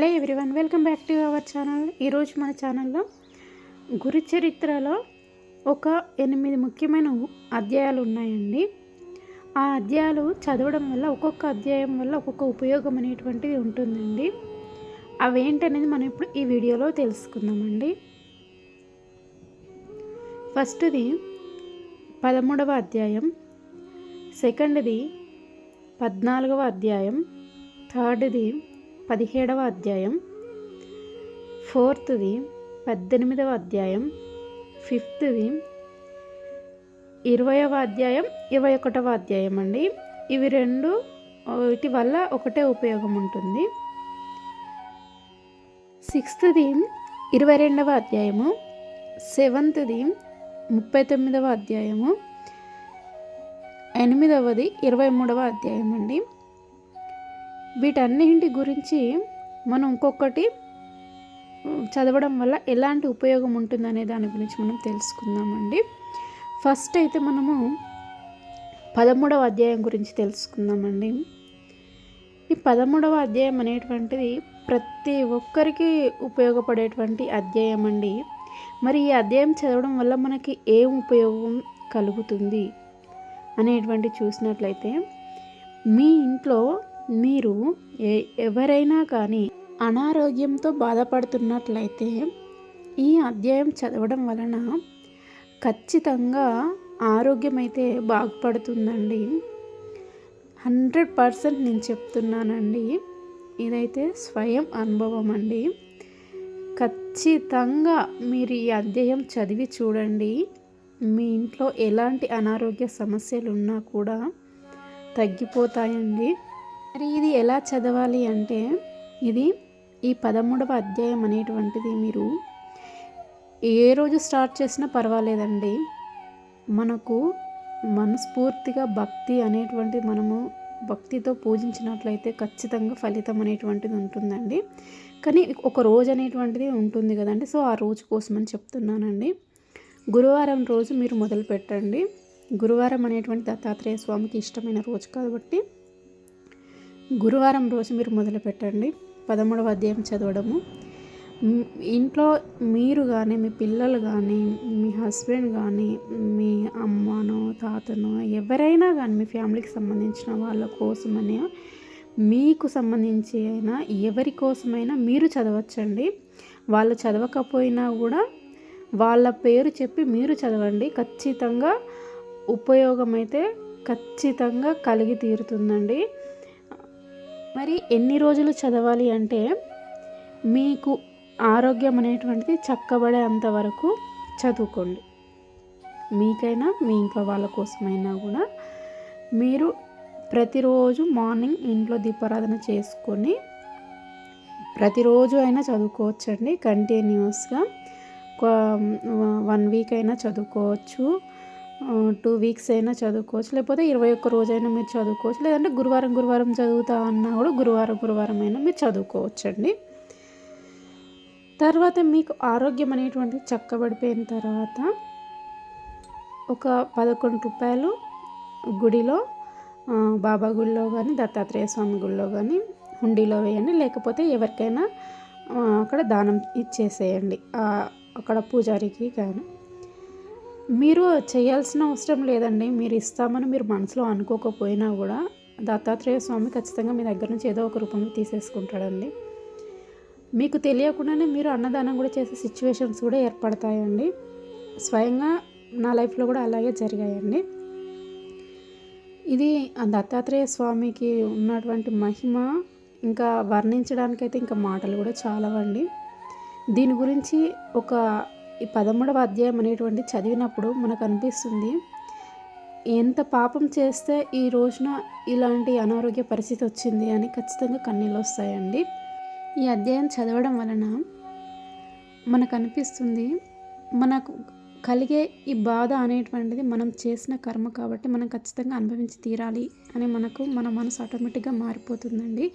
Hello everyone welcome back to our channel. ఈరోజు మన ఛానల్లో గురు చరిత్రలో ఒక ఎనిమిది ముఖ్యమైన అధ్యాయాలు ఉన్నాయండి. ఆ అధ్యాయాలు చదవడం వల్ల ఒక్కొక్క అధ్యాయం వల్ల ఒక్కొక్క ఉపయోగం అనేటువంటిది ఉంటుందండి. అవేంటనేది మనం ఇప్పుడు ఈ వీడియోలో తెలుసుకుందామండి. ఫస్ట్ది పదమూడవ అధ్యాయం సెకండ్ది పద్నాలుగవ అధ్యాయం థర్డ్ది పదిహేడవ అధ్యాయం. ఫోర్త్ది పద్దెనిమిదవ అధ్యాయం. ఫిఫ్త్ది ఇరవయవ అధ్యాయం ఇరవై ఒకటవ అధ్యాయం అండి. ఇవి రెండు వీటి వల్ల ఒకటే ఉపయోగం ఉంటుంది. సిక్స్త్ది ఇరవై రెండవ అధ్యాయము. సెవెంత్ది ముప్పై తొమ్మిదవ అధ్యాయము. ఎనిమిదవది ఇరవై మూడవ అధ్యాయం అండి. వీటన్నింటి గురించి మనం ఇంకొకటి చదవడం వల్ల ఎలాంటి ఉపయోగం ఉంటుందనే దాని గురించి మనం తెలుసుకుందామండి. ఫస్ట్ అయితే మనము పదమూడవ అధ్యాయం గురించి తెలుసుకుందామండి. ఈ పదమూడవ అధ్యాయం అనేటువంటిది ప్రతి ఒక్కరికి ఉపయోగపడేటువంటి అధ్యాయం అండి మరి ఈ అధ్యాయం చదవడం వల్ల మనకి ఏం ఉపయోగం కలుగుతుంది అనేటువంటి చూసినట్లయితే మీ ఇంట్లో మీరు ఏ ఎవరైనా కానీ అనారోగ్యంతో బాధపడుతున్నట్లయితే ఈ అధ్యాయం చదవడం వలన ఖచ్చితంగా ఆరోగ్యం అయితే బాగుపడుతుందండి. హండ్రెడ్ పర్సెంట్ నేను చెప్తున్నానండి. ఇదైతే స్వయం అనుభవం అండి. ఖచ్చితంగా మీరు ఈ అధ్యాయం చదివి చూడండి. మీ ఇంట్లో ఎలాంటి అనారోగ్య సమస్యలు ఉన్నా కూడా తగ్గిపోతాయండి. మరి ఇది ఎలా చదవాలి అంటే ఇది ఈ పదమూడవ అధ్యాయం అనేటువంటిది మీరు ఏ రోజు స్టార్ట్ చేసినా పర్వాలేదండి. మనకు మనస్ఫూర్తిగా భక్తి అనేటువంటిది మనము భక్తితో పూజించినట్లయితే ఖచ్చితంగా ఫలితం అనేటువంటిది ఉంటుందండి. కానీ ఒక రోజు అనేటువంటిది ఉంటుంది కదండి. సో ఆ రోజు కోసం అని చెప్తున్నానండి. గురువారం రోజు మీరు మొదలు పెట్టండి గురువారం అనేటువంటి దత్తాత్రేయ స్వామికి ఇష్టమైన రోజు కాబట్టి గురువారం రోజు మీరు మొదలు పెట్టండి పదమూడవ అధ్యాయం చదవడము. ఇంట్లో మీరు కానీ మీ పిల్లలు కానీ మీ హస్బెండ్ కానీ మీ అమ్మనో తాతనో ఎవరైనా కానీ మీ ఫ్యామిలీకి సంబంధించిన వాళ్ళ కోసమని మీకు సంబంధించి అయినా ఎవరి కోసమైనా మీరు చదవచ్చండి. వాళ్ళు చదవకపోయినా కూడా వాళ్ళ పేరు చెప్పి మీరు చదవండి. ఖచ్చితంగా ఉపయోగం అయితే ఖచ్చితంగా కలిగి తీరుతుందండి. మరి ఎన్ని రోజులు చదవాలి అంటే మీకు ఆరోగ్యం అనేటువంటిది చక్కబడేంత వరకు చదువుకోండి. మీకైనా మీ ఇంట్లో వాళ్ళ కోసమైనా కూడా మీరు ప్రతిరోజు మార్నింగ్ ఇంట్లో దీపారాధన చేసుకొని ప్రతిరోజు అయినా చదువుకోవచ్చండి. కంటిన్యూస్గా వన్ వీక్ అయినా చదువుకోవచ్చు. టూ వీక్స్ అయినా చదువుకోవచ్చు. లేకపోతే ఇరవై ఒక్క రోజైనా మీరు చదువుకోవచ్చు. లేదంటే గురువారం గురువారం చదువుతా అన్నా కూడా గురువారం గురువారం అయినా మీరు చదువుకోవచ్చండి. తర్వాత మీకు ఆరోగ్యం అనేటువంటిది చక్కబడిపోయిన తర్వాత ఒక పదకొండు రూపాయలు గుడిలో బాబా గుడిలో కానీ దత్తాత్రేయ స్వామి గుడిలో కానీ హుండీలో వేయండి. లేకపోతే ఎవరికైనా అక్కడ దానం ఇచ్చేసేయండి. అక్కడ పూజారికి కానీ మీరు చేయాల్సిన అవసరం లేదండి. మీరు ఇస్తామని మీరు మనసులో అనుకోకపోయినా కూడా దత్తాత్రేయ స్వామి ఖచ్చితంగా మీ దగ్గర నుంచి ఏదో ఒక రూపంలో తీసేసుకుంటాడండి. మీకు తెలియకుండానే మీరు అన్నదానం కూడా చేసే సిచ్యువేషన్స్ కూడా ఏర్పడతాయండి. స్వయంగా నా లైఫ్లో కూడా అలాగే జరిగాయండి. ఇది ఆ దత్తాత్రేయ స్వామికి ఉన్నటువంటి మహిమ ఇంకా వర్ణించడానికైతే ఇంకా మాటలు కూడా చాలావండి. దీని గురించి ఒక ఈ పదమూడవ అధ్యాయం అనేటువంటి చదివినప్పుడు మనకు అనిపిస్తుంది ఎంత పాపం చేస్తే ఈ రోజున ఇలాంటి అనారోగ్య పరిస్థితి వచ్చింది అని ఖచ్చితంగా కన్నీళ్ళు వస్తాయండి. ఈ అధ్యాయం చదవడం వలన మనకు అనిపిస్తుంది మనకు కలిగే ఈ బాధ అనేటువంటిది మనం చేసిన కర్మ కాబట్టి మనం ఖచ్చితంగా అనుభవించి తీరాలి అని మనకు మన మనసు ఆటోమేటిక్గా మారిపోతుందండి.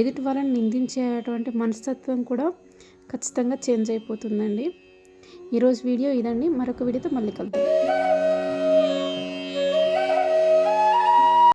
ఎదుటి వాళ్ళని నిందించేటువంటి మనస్తత్వం కూడా ఖచ్చితంగా చేంజ్ అయిపోతుందండి. ఈరోజు వీడియో ఇదండి. మరొక వీడియోతో మళ్ళీ కలుద్దాం.